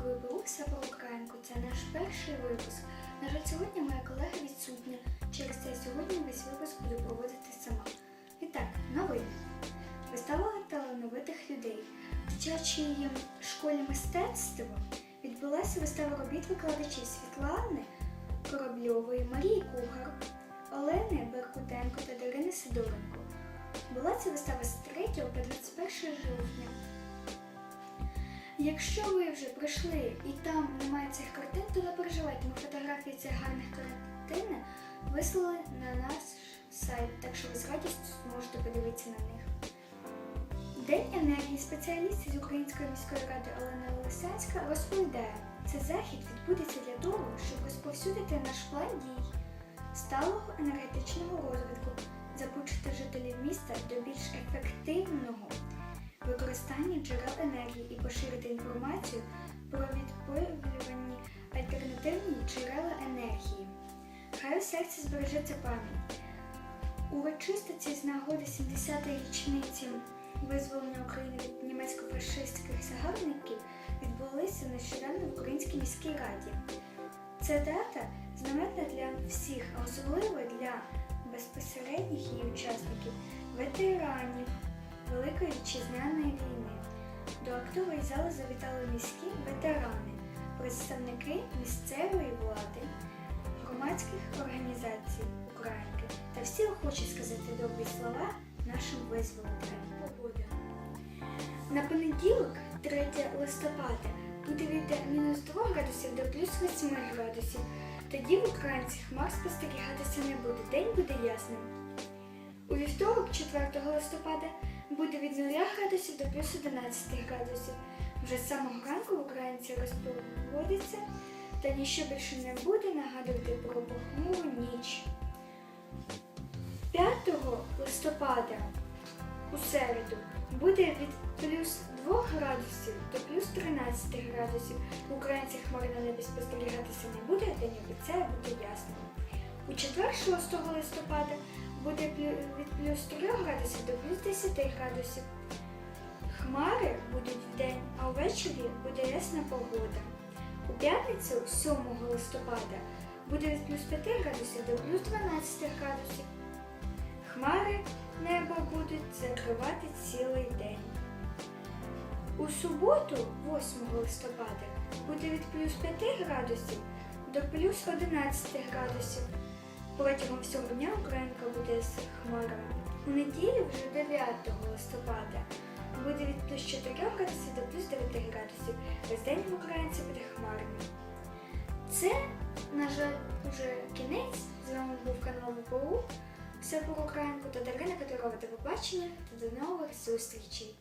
українською БУ Сапорокаєнко. Це наш перший випуск. На жаль, сьогодні моя колега відсутня. Через це сьогодні весь випуск буду проводити сама. І так, новини. Вистава талановитих людей. В дитячій школі мистецтва відбулася вистава робіт викладачів Світлани Корабльової, Марії Кухар, Олени Беркутенко та Дарини Сидоренко. Була ця вистава з 3 по 21 жовтня. Якщо ви вже прийшли і там немає цих картин, то не переживайте, ми фотографії цих гарних картин вислали на наш сайт, так що ви з радістю зможете подивитися на них. День енергії спеціаліст з Української міської ради Олена Олесянська розповідає, цей захід відбудеться для того, щоб розповсюдити наш план дій сталого енергетичного розвитку, запучити жителів міста до більш ефективного використання джерел енергії і поширити інформацію про відповідні альтернативні джерела енергії. Хай у серці збережеться пам'ять. Урочистості з нагоди 70-ї річниці визволення України від німецько-фашистських загарбників відбулися нещодавно в Українській міській раді. Ця дата знаменна для всіх, а особливо для безпосередніх її учасників, ветеранів Великої вітчизняної війни. До актової зали завітали міські ветерани, представники місцевої влади, громадських організацій Українки та всі охочі сказати добрі слова нашим визволителям. Погода. На понеділок, 3 листопада, буде від мінус 2 градусів до плюс 8 градусів. Тоді в Українці хмар спостерігатися не буде. День буде ясним. У вівторок, 4 листопада, буде від 0 градусів до плюс 11 градусів. Вже з самого ранку в Українці розповодиться, та ніщо більше не буде нагадувати про похмуру ніч. 5 листопада у середу буде від плюс 2 градусів до плюс 13 градусів. В Українці хмари небі спостерігатися не буде, день обіцяє бути ясним. У четвер, 6 листопада, буде від плюс 3 градусів до плюс 10 градусів. Хмари будуть вдень, а ввечері буде ясна погода. У п'ятницю, 7 листопада, буде від плюс 5 градусів до плюс 12 градусів. Хмари небо будуть закривати цілий день. У суботу, 8 листопада, буде від плюс 5 градусів до плюс 11 градусів. Протягом всього дня Українка буде з хмарами. У неділю, вже 9 листопада, буде від плюс 4 градусів до плюс 9 градусів. Весь день в Українці буде хмарно. Це, на жаль, уже кінець. З вами був канал ВПУ. Все про Українку та Дарина Катерова. До побачення та до нових зустрічей!